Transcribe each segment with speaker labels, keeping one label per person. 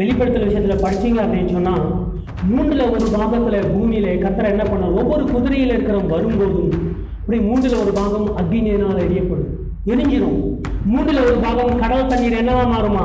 Speaker 1: வெளிப்படுத்துற விஷயத்தில் படிச்சிங்க அப்படின்னு சொன்னால் மூன்றில் ஒரு பாகத்தில் பூமியில் கத்தரை என்ன பண்ண ஒவ்வொரு குதிரையில் இருக்கிற வரும்போதும் இப்படி மூன்றில் ஒரு பாகம் அக்னியினால் எரியப்படும். எரிஞ்சிடும் மூன்றில் ஒரு பாகம் கடல் தண்ணீர் என்னவா மாறுமா?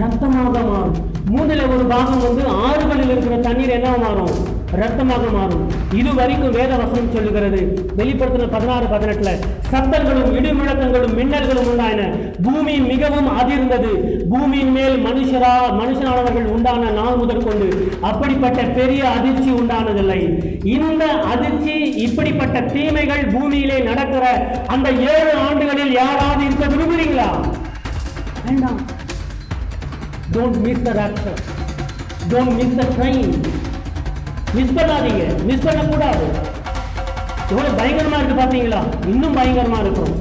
Speaker 1: ரத்தமாக மாறும். மூன்றில் ஒரு பாகம் வந்து ஆறுகளில் இருக்கிற தண்ணீர் என்னவா மாறும்? ரத்தமாக மாறும். இது வரைக்கும் வேத வசனம் சொல்லுகிறது. வெளிப்படுத்தின பதினாறு பதினெட்டுல சத்தங்களும் இடிமுழக்கங்களும் மின்னல்களும் உண்டாயின. பூமி மிகவும் அதிர்ந்தது. பூமியின் மேல் மனுஷரா மனுஷனானவர்கள் உண்டான நாள் முதற்கொண்டு அப்படிப்பட்ட பெரிய அதிர்ச்சி உண்டானதில்லை. இந்த அதிர்ச்சி இப்படிப்பட்ட தீமைகள் பூமியிலே நடக்கிற அந்த ஏழு ஆண்டுகளில் யாராவது இருக்க விரும்புகிறீங்களா? வேண்டாம். Don't miss the rapture don't miss the train miss பண்ணாதீங்க. மிஸ் பண்ணக்கூடாது. எவ்வளவு பயங்கரமா இருக்கு பார்த்தீங்களா இன்னும் பயங்கரமா இருக்கும்.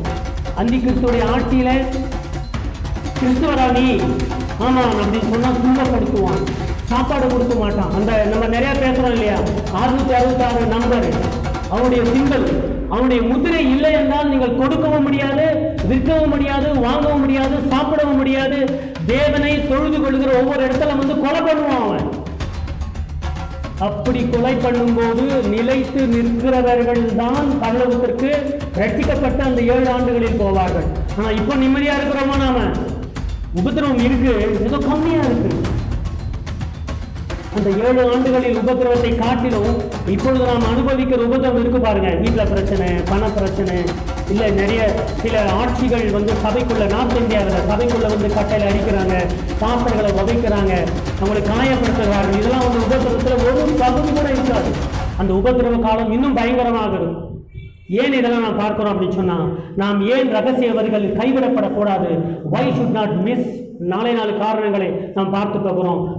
Speaker 1: அந்தி கிறிஸ்துடைய ஆட்சியில கிறிஸ்துவரா நீ ஆமா அப்படின்னு சொன்னா துன்பப்படுத்துவான். சாப்பாடு கொடுக்க மாட்டான். அந்த நம்ம நிறைய பேசுறோம் இல்லையா? அறுநூத்தி அறுபத்தாறு நம்பர் அவனுடைய சிம்பல் அவனுடைய முதிரை இல்லை என்றால் நீங்கள் கொடுக்கவும் முடியாது விற்கவும் முடியாது வாங்கவும் முடியாது சாப்பிடவும் முடியாது. தேவனை தொழுது கொள்கிற ஒவ்வொரு இடத்துல வந்து கொலை பண்ணுவான். அப்படி கொலை பண்ணும்போது நிலைத்து நிற்கிறவர்கள் தான் பல்லவத்திற்கு ரட்சிக்கப்பட்ட அந்த ஏழு ஆண்டுகளில் போவார்கள். ஆனா இப்போ நிம்மதியா இருக்கிறோமா நாம? உபத்திரவம் இருக்கு. ஏதோ கம்மியா இருக்கு. அந்த ஏழு ஆண்டுகளில் உபத்திரவத்தை காட்டிலும் இப்பொழுது நாம் அனுபவிக்கிற உபத்திரவம் இருக்கு பாருங்க. வீட்டில் பிரச்சனை பண பிரச்சனை இல்லை நிறைய சில ஆட்சிகள் வந்து சபைக்குள்ள நார்த் இந்தியாவில் சபைக்குள்ள வந்து கட்டையில் அடிக்கிறாங்க பாசங்களை உதைக்கிறாங்க அவங்களை காயப்படுத்துகிறாங்க. இதெல்லாம் வந்து உபதிரவத்தில் ஒரு பகுதி கூட இருக்காது. அந்த உபத்திரவ காலம் இன்னும் பயங்கரமாக இருக்கும் ஏன் இதெல்லாம் நான் பார்க்குறோம் அப்படின்னு சொன்னால் நாம் ஏன் ரகசியவர்கள் கைவிடப்படக்கூடாது? வை ஷுட் நாட் மிஸ் நாளை நாலு காரணங்களை நாம் பார்த்து போகிறோம்